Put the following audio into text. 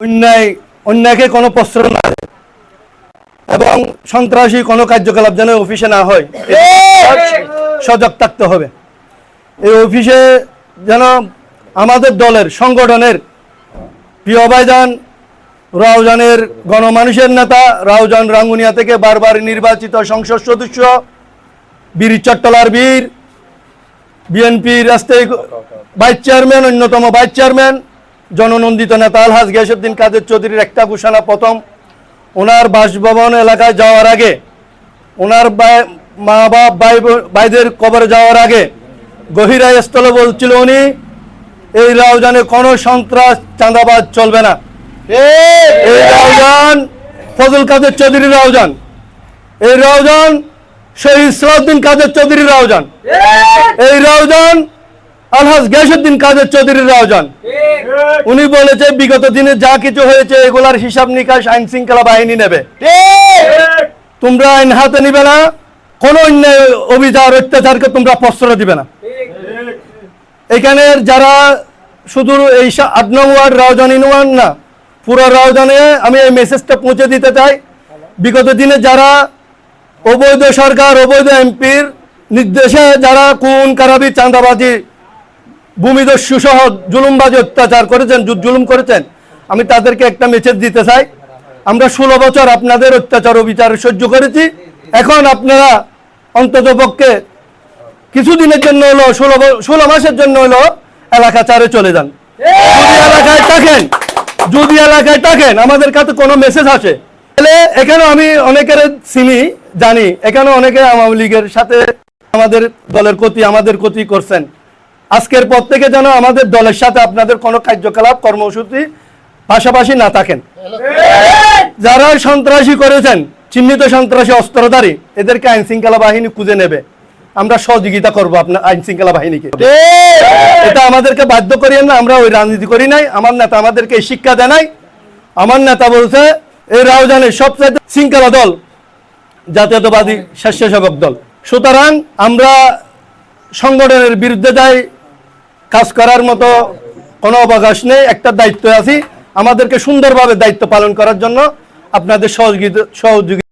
অন্যায়, অন্যায়কে কোনো প্রশ্রয় না এবং সন্ত্রাসী কোনো কার্যকলাপ যেন অফিসে না হয় সজাগ থাকতে হবে। এই অফিসে যেন আমাদের দলের, সংগঠনের প্রিয় ভাইজান, রাউজানের গণমানুষের নেতা, রাউজান রাঙ্গুনিয়া থেকে বারবার নির্বাচিত সংসদ সদস্য, বীর চট্টলার বীর, বিএনপির রাস্তায় ভাইস চেয়ারম্যান, অন্যতম ভাইস চেয়ারম্যান জননন্দিত নেতা আলহাজ গিয়াসুদ্দিন কাদের চৌধুরীর একটা ঘোষণা প্রথম। ওনার বাসভবন এলাকায় যাওয়ার আগে, ওনার মা বাপ ভাই, ভাইদের কবরে যাওয়ার আগে গভীরা স্থলে বলছিল উনি, এই রাউজানে কোনো সন্ত্রাস, চাঁদাবাজ চলবে না। এই রাউজান ফজল কাদের চৌধুরী রাউজান। এই রাউজান শহীদ সলাউদ্দিন কাদের চৌধুরী রাউজান। এই রাউজান আলহাজ গিয়াসুদ্দিন কাদের চৌধুরী রাউজান। উনি বলেছে বিগত দিনে যা কিছু হয়েছে এগুলার হিসাব নিকাশ আইন শৃঙ্খলা বাহিনী নেবে। তোমরা আইন হাতে নিবে না কোন অন্যায় অভিযান অত্যাচারকে তোমরা প্রশ্রয় দিবে না। এখানে যারা শুধু এই আট নং ওয়ার্ড রাউজান ইনওয়ান না পুরো রাউজানে আমি এই মেসেজটা পৌঁছে দিতে চাই। বিগত দিনে যারা অবৈধ সরকার অবৈধ এমপির নির্দেশে যারা কোন কারাবি চাঁদাবাজি ভূমিদস্যু সহ জুলুমবাজি অত্যাচার করেছেন জুলুম করেছেন, আমি তাদেরকে একটা মেসেজ দিতে চাই। আমরা ষোলো বছর আপনাদের অত্যাচার বিচার সহ্য করেছি। এখন আপনারা অন্তত পক্ষে কিছুদিনের জন্য হলো, ষোলো ষোলো মাসের জন্য হলো এলাকা চারে চলে যান। যদি এলাকায় থাকেন, যদি এলাকায় থাকেন, আমাদের কাছে কোনো মেসেজ আসে। তাহলে এখানে আমি অনেকের চিনি, জানি এখানে অনেকে আওয়ামী লীগের সাথে আমাদের দলের ক্ষতি, আমাদের ক্ষতি করছেন। আজকের পর থেকে যেন আমাদের দলের সাথে আপনাদের কোনো কার্যকলাপ, কর্মসূচি পাশাপাশি না থাকেন। যারা সন্ত্রাসী করেছেন, চিহ্নিত সন্ত্রাসী, অস্ত্রধারী, এদেরকে আইন শৃঙ্খলা বাহিনী খুঁজে নেবে। আমরা সহযোগিতা করব আপনার আইন শৃঙ্খলা বাহিনীকে। এটা আমাদেরকে বাধ্য করিয়েন না, আমরা ওই রাজনীতি করি নাই। আমার নেতা আমাদেরকে শিক্ষা দেয় নাই। আমার নেতা বলছে, এই রাউজানের সবচেয়ে শৃঙ্খলা দল জাতীয়তাবাদী স্বেচ্ছাসেবক দল। সুতরাং আমরা সংগঠনের বিরুদ্ধে যাই কাজ করার মতো কোনো অবকাশ নেই, একটা দায়িত্ব আছি। আমাদেরকে সুন্দরভাবে দায়িত্ব পালন করার জন্য আপনাদের সহযোগিতা সহযোগিতা